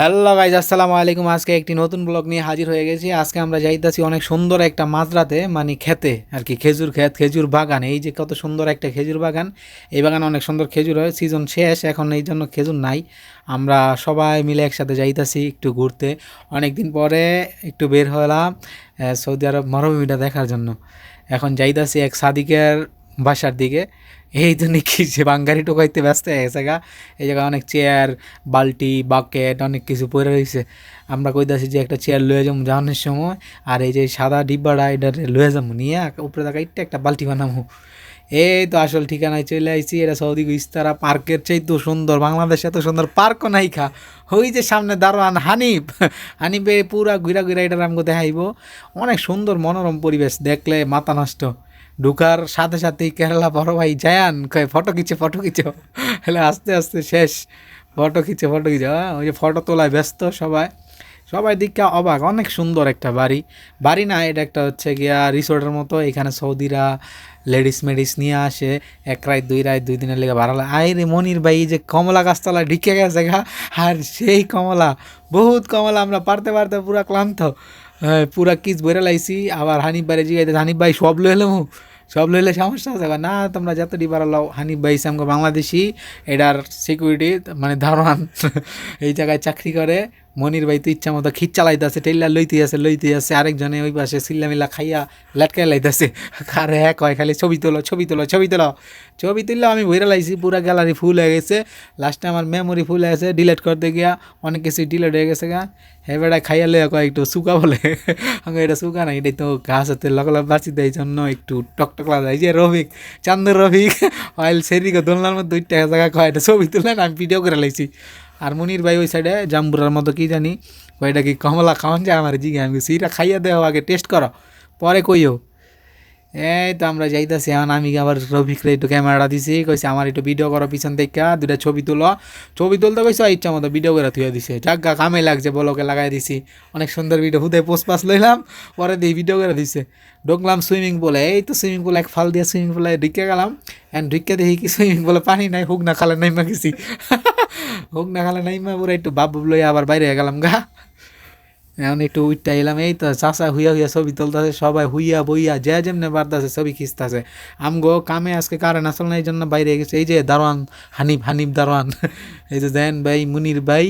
Hello guys আসসালামু আলাইকুম। আজকে একটি নতুন ব্লগ নিয়ে হাজির হয়ে গেছি। আজকে আমরা যাইতেছি অনেক সুন্দর একটা মাঝরাতে মানে খেতে, আর কি, খেজুর ক্ষেত, খেজুর বাগান। এই যে কত সুন্দর একটা খেজুর বাগান। এই বাগানে অনেক সুন্দর খেজুর হয়। সিজন শেষ, এখন এই জন্য খেজুর নাই। আমরা সবাই মিলে একসাথে যাইতাছি একটু ঘুরতে। অনেক দিন পরে একটু বের হলাম সৌদি আরব মরুভূমিটা দেখার জন্য। এখন যাইতাছি এক সাদিকের বাসার দিকে। এই জন্য কি যে বাঙ্গারি টোকাইতে ব্যস্ত হয়ে গেছে গা। এই জায়গায় অনেক চেয়ার বালতি বাকেট অনেক কিছু পড়ে রয়েছে। আমরা কইতাছি যে একটা চেয়ার লয়ে যাব জাহানের সময়। আর এই যে সাদা ডিব্বাটা এটা লয়ে যাব নিয়ে উপরে দেখা ইটটা একটা বালতি বানাবো। এই তো আসল ঠিকানায় চলে আইছি, এটা সৌদি ইস্তারা পার্কের তো সুন্দর। বাংলাদেশে এত সুন্দর পার্কও নাই খা। ওই যে সামনে দারোয়ান হানিফ। হানিফে পুরা ঘুরা ঘুরা এটা আমাকে দেখাইব। অনেক সুন্দর মনোরম পরিবেশ দেখলে মাথা নষ্ট। ঢুকার সাথে সাথেই কেরালা বড় ভাই জায়ান কয়ে ফটো খিচে ফটো খিচো। হলে আস্তে আস্তে শেষ। ফটো খিচে ফটো খিচে। হ্যাঁ, ওই যে ফটো তোলায় ব্যস্ত সবাই। সবাই দিকটা অবাক। অনেক সুন্দর একটা বাড়ি। বাড়ি না এটা একটা হচ্ছে গিয়া রিসোর্টের মতো। এখানে সৌদিরা লেডিস মেডিস নিয়ে আসে। এক রায় দুই রায় দুই দিনের লেগে ভাড়া লাগে। আই রে মনির ভাই যে কমলা গাছতলা ঢিকে গেছে গা। আর সেই কমলা বহুত কমলা আমরা পারতে পারতে পুরা ক্লান্ত। হ্যাঁ, পুরা কিস বইরা লাইছি। আবার হানিফ বাইরে জিগাইতে হানিফ ভাই সব লই এলাম? সব লইলে সমস্যা কয়, না তোমরা যত ডিবার লাও। হানি ভাই আমাকে বাংলাদেশি এটার সিকিউরিটি মানে দারোয়ান এই জায়গায় চাকরি করে। মনির ভাই তো ইচ্ছা মতো খিচ চালাইতেছে টেল্লা লইতে আছে লইতে আছে, আরেকজনে ওই পাশে সিল্লামিল্লা খাইয়া লাটকাই লাইতেছে। আর হয় খালি ছবি তোলো ছবি তোলো ছবি তোলো। ছবি তুললে আমি ভইরা লাইছি, পুরা গ্যালারি ফুল হয়ে গেছে। লাস্টে আমার মেমোরি ফুল হয়ে গেছে ডিলিট করতে গিয়া অনেক কিছু ডিলেট হয়ে গেছে গা। হে বেড়া খাইয়া লইয়া কয়, একটু শুকা বলে। আমি এটা শুকা না এটাই তো ঘাস হতে লগ লগ বাঁচি দেয় জন্য একটু টকটকলা যায় যে রফিক, চান্দর রফিক, অয়েল সেরিকে দোলনার মধ্যে দুইটা জায়গা কয়, এটা ছবি তুললেন আমি ভিডিও করে লাইছি। আর মনির ভাই ওই সাইডে জাম্বুরার মতো কি জানি ওইটা কি কমলা খাওয়ান যায় আমার জিগে, আমি সিটা খাইয়া দেওয়া আগে টেস্ট করো। পরে কইও, এই তো আমরা যাইতাছি, এখন আমি আবার রফিকরে একটু ক্যামেরাটা দিছি, কইছে, আমার একটু ভিডিও করো পিছন থেকে দুটা ছবি তুলো। ছবি তুলতে কইছে ইচ্ছা মতো ভিডিও করে থুয়ে দিছে। জাগা কামে লাগছে, বলকে লাগাই দিছি। অনেক সুন্দর ভিডিও হুদে পোস্ট পাস লইলাম, পরে দিয়ে ভিডিও করে দিছে। ঢুকলাম সুইমিং পুলে, এই তো সুইমিং পুল এক ফাল দিয়ে সুইমিং পুলে ঢুকে গেলাম অ্যান্ড ঢুকে দেখি কি সুইমিং পুলে পানি নাই, হুক না, খালে নাইমা গেছি। হুক না খালে, নাই মা একটু বাপ লইয়া আবার বাইরে গেলাম গা। এখন একটু উইটটা এলাম, এই তো চাষা হুইয়া হুইয়া ছবি তুলতেছে, সবাই হুইয়া বইয়া, যে যেমনে বাড়তেছে ছবি খিচতেছে। আমগো কামে আজকে কারেন্ট আসল না এই জন্য বাইরে গেছে, এই যে দারোয়ান, হানিফ হানিফ দারোয়ান। এই যে দেন ভাই, মুনির ভাই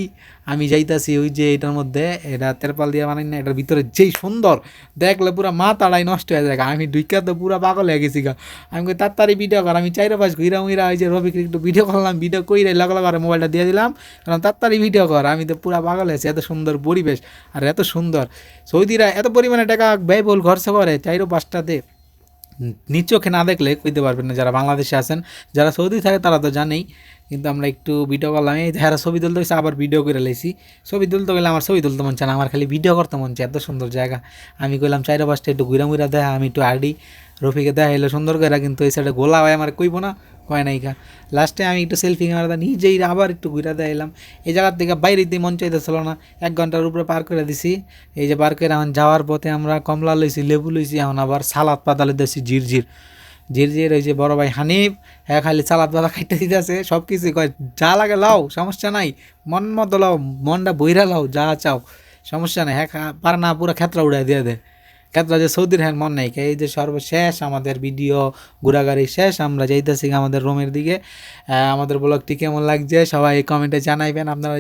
আমি যাইতাছি ওই যে এটার মধ্যে, এটা তেরপাল দিয়ে বানাই না, এটার ভিতরে যেই সুন্দর, দেখলে পুরা মা তাড়াই নষ্ট হয়ে যায় আমি দুইকা তো পুরা পাগল হয়ে গেছি গা। আমি কই, তাড়াতাড়ি ভিডিও কর। আমি চাইরে পাশ ঘুরা মুইরা ওই যে রবিক একটু ভিডিও করলাম ভিডিও কইরে লাগ লাগার মোবাইলটা দিয়ে দিলাম। কারণ তাড়াতাড়ি ভিডিও কর। আমি তো পুরা পাগল হয়েছি, এত সুন্দর পরিবেশ, আর এত সুন্দর। সৌদিরা এত পরিমাণে টাকা ব্যয়বহুল খরচ করে চাইরো পাঁচটাতে নিজ চোখে না দেখলে কইতে পারবেন না যারা বাংলাদেশে আছেন। যারা সৌদি থাকে তারা তো জানেই। কিন্তু আমরা একটু ভিডিও করলাম। এই যারা ছবি তুলতে হয়েছে আবার ভিডিও করে লাইছি। ছবি তুলতে গেলে আমার ছবি তুলতে মন চায় না, আমার খালি ভিডিও করতে মন চায়, এত সুন্দর জায়গা। আমি কইলাম চাইরো পাঁচটা একটু ঘুরা মুরা দেখা আমি একটু আডি রফিকে দেখা এলো সুন্দর করে, কিন্তু এই সাইডে গোলা হয় আমার কইব না কয় নাই কা লাস্টে আমি একটু সেলফি ক্যামেরা নিজেই আবার একটু ঘুরে দিয়ে এলাম। এই জায়গার থেকে বাইরে দিয়ে মন চাইতেছিল না, এক ঘণ্টার উপরে পার করে দিছি। এই যে পার করে এখন যাওয়ার পথে আমরা কমলা লইছি, লেবু লইছি, এখন আবার সালাদ পাতালে দিয়েছি ঝিরঝির। ঝিরঝির ওই যে বড় ভাই হানিফ হ্যাঁ খালি চালাদ পাতা খাইতে দিতেছে সব কিছু কয়, যা লাগে লাও, সমস্যা নাই, মন মতো লাও, মনটা বইরা লাও, যা চাও, সমস্যা নাই হ্যাঁ পারে না, পুরো ক্ষেত্র উড়াই দিয়ে দে। ক্ষেত্র যে সৌদির হ্যাঁ মন নাই, এই যে সর্বশেষ আমাদের ভিডিও, ঘোরাঘুরি শেষ, আমরা যাইতেছি আমাদের রুমের দিকে। আমাদের ব্লগটি কেমন লাগছে সবাই কমেন্টে জানাইবেন, আপনারা